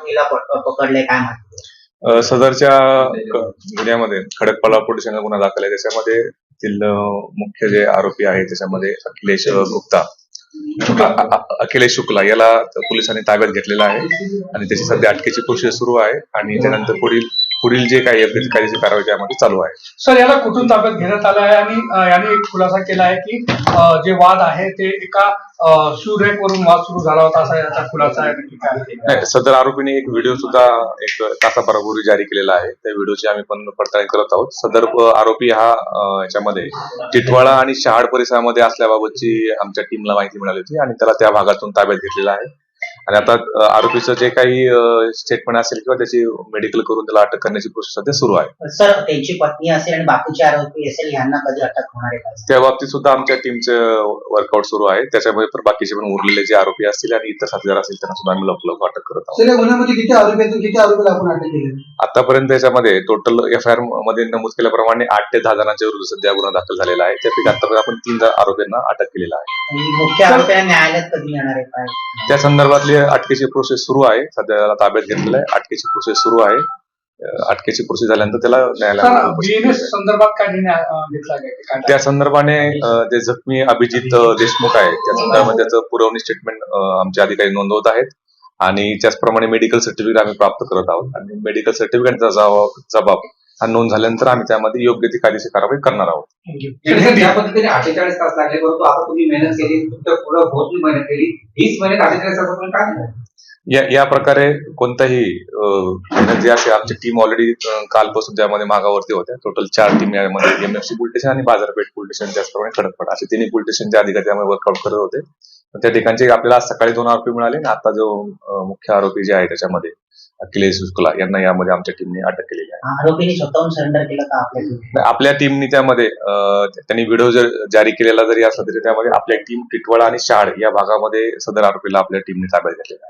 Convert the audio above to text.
हिला पकडले काय म्हणते सदरच्या गुन्ह्यामध्ये खडकपाला पोलीस गुन्हा दाखल आहे. त्याच्यामध्ये तिथलं मुख्य जे आरोपी आहे त्याच्यामध्ये अखिलेश गुप्ता. अखिलेश शुक्ला याला पोलिसांनी ताब्यात घेतलेला आहे. आणि त्याची सध्या अटकेची प्रोसेस सुरू आहे. आणि त्यानंतर पुढील पुढील जे काही कायदेशीर कारवाई त्यामध्ये चालू आहे. सर याला कुठून ताब्यात घेण्यात आलं आहे? आणि याने एक खुलासा केला आहे की जे वाद आहे ते एका शूरॅक वरून वाद सुरू झाला होता असा याचा खुलासा आहे नक्की काय आहे? नाही सदर आरोपीने एक व्हिडिओ सुद्धा एक तासाभरापूर्वी जारी केलेला आहे त्या व्हिडिओची आम्ही पण पडताळणी करत आहोत. सदर आरोपी हा याच्यामध्ये टिटवाळा आणि शहाड परिसरामध्ये असल्याबाबतची आमच्या टीमला माहिती मिळाली होती आणि त्याला त्या भागातून ताब्यात घेतलेला आहे. आणि आता आरोपीचं जे काही स्टेटमेंट असेल किंवा त्याची मेडिकल करून त्याला अटक करण्याची प्रोसेस सध्या सुरू आहे. सर त्यांची पत्नी असेल आणि बाकीचे आरोपी असेल यांना कधी अटक होणार आहे? त्या बाबतीत सुद्धा आमच्या टीमचं वर्कआउट सुरू आहे. त्याच्यामध्ये पण बाकीचे पण उरलेले जे आरोपी असतील आणि इतर साथीदार असतील त्यांना सुद्धा आम्ही लवकर लवकर अटक करत आहोत. सर या गुन्ह्यामध्ये किती आरोपी आहेत आणि किती आरोपीला आपण अटक केली? आतापर्यंत याच्यामध्ये टोटल एफ आय आरमध्ये नमूद केल्याप्रमाणे आठ ते दहा जणांच्या विरुद्ध सध्या गुन्हा दाखल झालेला आहे. त्यापैकी आतापर्यंत आपण तीन आरोपींना अटक केलेला आहे. आणि मुख्य आरोपीला न्यायालयात कधी येणार आहे? काय त्या संदर्भातली अटकेची प्रोसेस सुरू आहे. सध्या त्याला ताब्यात घेतलेलं आहे. अटकेची प्रोसेस सुरू आहे. अटकेची प्रोसेस झाल्यानंतर त्याला न्यायालयात त्या संदर्भाने जे जखमी अभिजित देशमुख आहे त्या संदर्भात त्याचं पुरवणी स्टेटमेंट आमचे अधिकारी नोंदवत आहेत. आणि त्याचप्रमाणे मेडिकल सर्टिफिकेट आम्ही प्राप्त करत आहोत. आणि मेडिकल सर्टिफिकेटचा जबाब हा नोंद झाल्यानंतर आम्ही त्यामध्ये योग्य ती कायदेशीर कारवाई करणार आहोत. सर, ज्या पद्धतीने अठ्ठेचाळीस तास लागले परंतु आता तुम्ही मेहनत केली तुमच्या पुढं बहुत मेहनत केली वीस महिन्यात अठ्ठेचाळीस तास तुम्ही काय केलं? या या प्रकारे कोणताही जी असे आमची टीम ऑलरेडी कालपासून त्यामध्ये मागावरती होत्या. टोटल चार टीम यामध्ये एमएफसी पोलीस स्टेशन आणि बाजारपेठ पोलीस स्टेशन त्याचप्रमाणे खडकपट असे तिन्ही पोलीस स्टेशनचे अधिकारी त्यामध्ये वर्कआउट करत होते. त्या ठिकाणचे आपल्याला सकाळी दोन आरोपी मिळाले आणि आता जो मुख्य आरोपी जे आहे त्याच्यामध्ये अखिलेश शुक्ला यांना यामध्ये आमच्या टीमने अटक केलेली आहे आरोपीने स्वतःहून सरेंडर केलं का आपल्या team? नाही, आपल्या टीमनी त्यामध्ये अं, त्यांनी व्हिडिओ जर जारी केलेला जरी असला तरी त्यामध्ये आपल्या टीम टिटवाळा आणि शहाड या भागामध्ये सदर आरोपीला आपल्या टीमने ताब्यात घेतलेला आहे